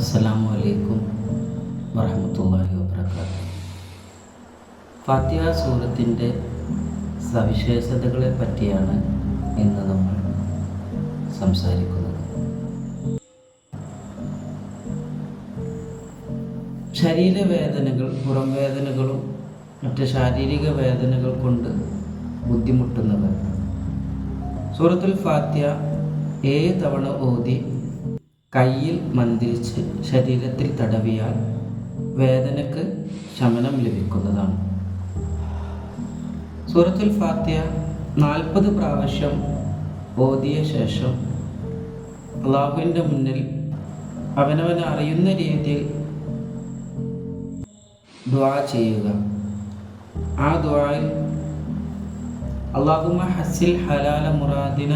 അസ്സലാമു അലൈക്കും വറഹമത്തല്ലാഹി വബർക്കാത്തു ഫാത്തിഹ സൂറത്തിന്റെ സവിശേഷതകളെ പറ്റിയാണ് ഇന്ന് നമ്മൾ സംസാരിക്കുന്നത്. ശരീരവേദനകൾ പുറം വേദനകളും മറ്റ് ശാരീരിക വേദനകൾ കൊണ്ട് ബുദ്ധിമുട്ടുന്നവർ. സൂറത്തുൽ ഫാത്തിഹ ഏ തവണ ഓതി കയ്യിൽ മന്ത്രിച്ച് ശരീരത്തിൽ തടവിയാൽ വേദനക്ക് ശമനം ലഭിക്കുന്നതാണ്. സൂറത്തുൽ ഫാത്തിയ നാൽപ്പത് പ്രാവശ്യം ഓതിയ ശേഷം അള്ളാഹുവിന്റെ മുന്നിൽ അവനവനെ അറിയുന്ന രീതിയിൽ ദ്വാ ചെയ്യുക. ആ ദ്വായിൽ അള്ളാഹുമ ഹസിൽ ഹലാല മുറാദിന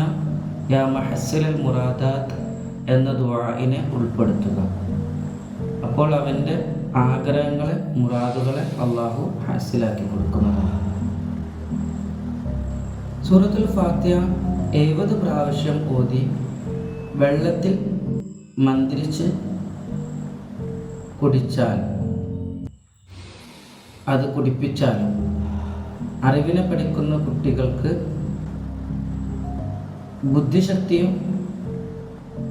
യാ മഹസിൽ മുറാദാത്ത് എന്ന ദ്വായിനെ ഉൾപ്പെടുത്തുക. അപ്പോൾ അവന്റെ ആഗ്രഹങ്ങളെ മുറാദുകളെ അള്ളാഹു ഹാസിലാക്കി കൊടുക്കുന്നതാണ്. സൂറത്തുൽ ഫാത്തിഹ എഴുപത് പ്രാവശ്യം ഓതി വെള്ളത്തിൽ മന്ത്രിച്ച് കുടിച്ചാൽ അത് കുടിപ്പിച്ചാൽ അറിവിനെ പഠിക്കുന്ന കുട്ടികൾക്ക് ബുദ്ധിശക്തിയും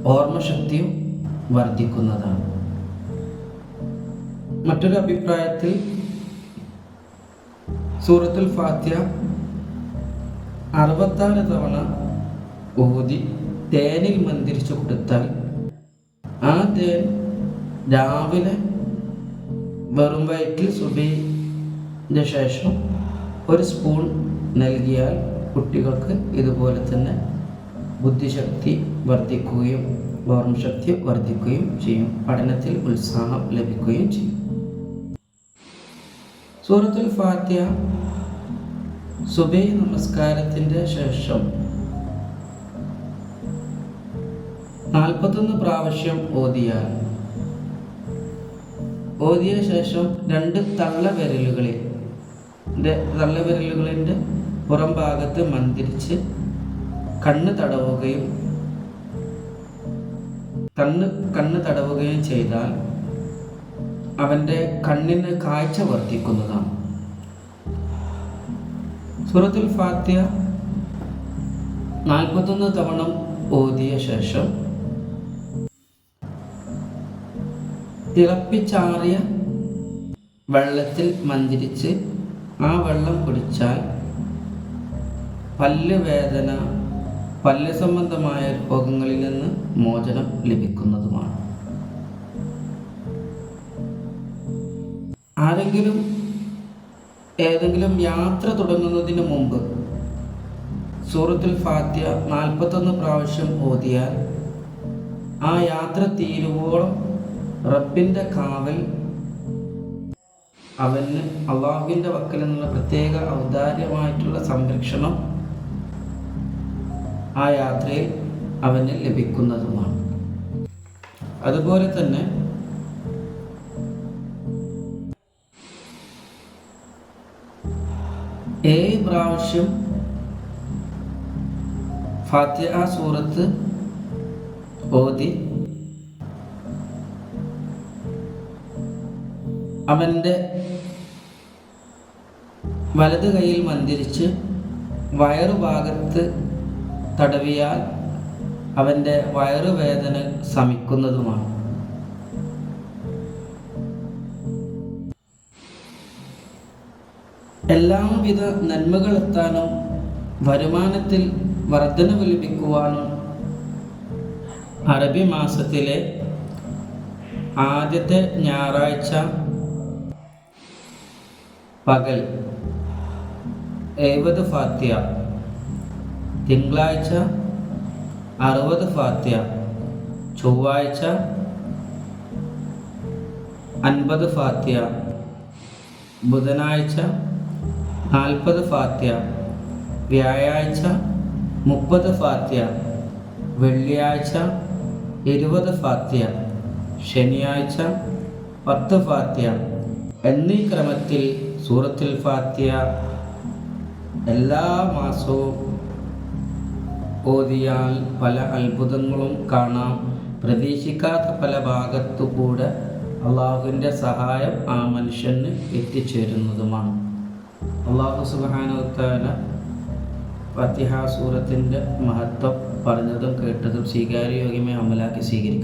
ഓർമ്മശക്തിയും വർദ്ധിക്കുന്നതാണ്. മറ്റൊരു അഭിപ്രായത്തിൽ സൂറത്തുൽ ഫാത്തിഹ അറുപത്താറ് തവണ ഊതി തേനിൽ മന്ദിരിച്ചു കൊടുത്താൽ ആ തേൻ രാവിലെ വെറും വയറ്റിൽ സുബിന്റെ ശേഷം ഒരു സ്പൂൺ നൽകിയാൽ കുട്ടികൾക്ക് ഇതുപോലെ തന്നെ ബുദ്ധിശക്തി വർദ്ധിക്കുകയും ഓർമ്മശക്തി വർദ്ധിക്കുകയും ചെയ്യും. പഠനത്തിൽ ഉത്സാഹം ലഭിക്കുകയും ചെയ്യും. സൂറത്തുൽ ഫാത്തിഹ സുബൈ നമസ്കാരത്തിന്റെ ശേഷം നാൽപ്പത്തൊന്ന് പ്രാവശ്യം ഓതിയാൽ ഓതിയ ശേഷം രണ്ട് തള്ളവിരലുകളിൽ തള്ളവിരലുകളിന്റെ പുറം ഭാഗത്ത് മന്ത്രിച്ച് കണ്ണ് തടവുകയും കണ്ണ് കണ്ണ് തടവുകയും ചെയ്താൽ അവന്റെ കണ്ണിന് കാഴ്ച വർദ്ധിക്കുന്നതാണ്. സൂറത്തുൽ ഫാത്തിയ നാൽപ്പത്തൊന്ന് തവണ ഓതിയ ശേഷം തിളപ്പിച്ചാറിയ വെള്ളത്തിൽ മന്തിരിച്ച് ആ വെള്ളം കുടിച്ചാൽ പല്ല് വേദന പല്ല് സംബന്ധമായ രോഗങ്ങളിൽ നിന്ന് മോചനം ലഭിക്കുന്നതുമാണ്. ആരെങ്കിലും ഏതെങ്കിലും യാത്ര തുടങ്ങുന്നതിന് മുമ്പ് സൂറത്തുൽ ഫാത്യ നാൽപ്പത്തൊന്ന് പ്രാവശ്യം ഓതിയാൽ ആ യാത്ര തീരുവോളം റബ്ബിന്റെ കാവൽ അവന് അള്ളാഹുവിന്റെ വക്കൽ എന്നുള്ള പ്രത്യേക ഔദാര്യമായിട്ടുള്ള സംരക്ഷണം ആ യാത്രയിൽ അവന് ലഭിക്കുന്നതുമാണ്. അതുപോലെ തന്നെ ഏഴ് പ്രാവശ്യം ഫാത്തിഹ സൂറത്ത് ഓതി അവന്റെ വലത് കൈയിൽ മന്ദിരിച്ച് വയറുഭാഗത്ത് തടവിയാൽ അവന്റെ വയറുവേദന ശമിക്കുന്നതുമാണ്. എല്ലാവിധ നന്മകളെത്താനും വരുമാനത്തിൽ വർധനവ് ലഭിക്കുവാനും അറബി മാസത്തിലെ ആദ്യത്തെ ഞായറാഴ്ച പകൽ. എഴുപത് ഫാത്തിയ തിങ്കളാഴ്ച അറുപത് ഫാത്തിയ ചൊവ്വാഴ്ച അൻപത് ഫാത്തിയ ബുധനാഴ്ച നാൽപ്പത് ഫാത്തിയ വ്യാഴാഴ്ച മുപ്പത് ഫാത്തിയ വെള്ളിയാഴ്ച ഇരുപത് ഫാത്തിയ ശനിയാഴ്ച പത്ത് ഫാത്തിയ എന്നീ ക്രമത്തിൽ സൂറത്തിൽ ഫാത്തിയ എല്ലാ മാസവും ഓതിയാൽ പല അത്ഭുതങ്ങളും കാണാം. പ്രതീക്ഷിക്കാത്ത പല ഭാഗത്തു കൂടെ അള്ളാഹുവിന്റെ സഹായം ആ മനുഷ്യന് എത്തിച്ചേരുന്നതുമാണ്. അള്ളാഹു സുബാനുത്താല ഫത്തിഹ സൂറത്തിന്റെ മഹത്വം പറഞ്ഞതും കേട്ടതും സ്വീകാര്യോഗ്യമേ അമലാക്കി സ്വീകരിക്കും.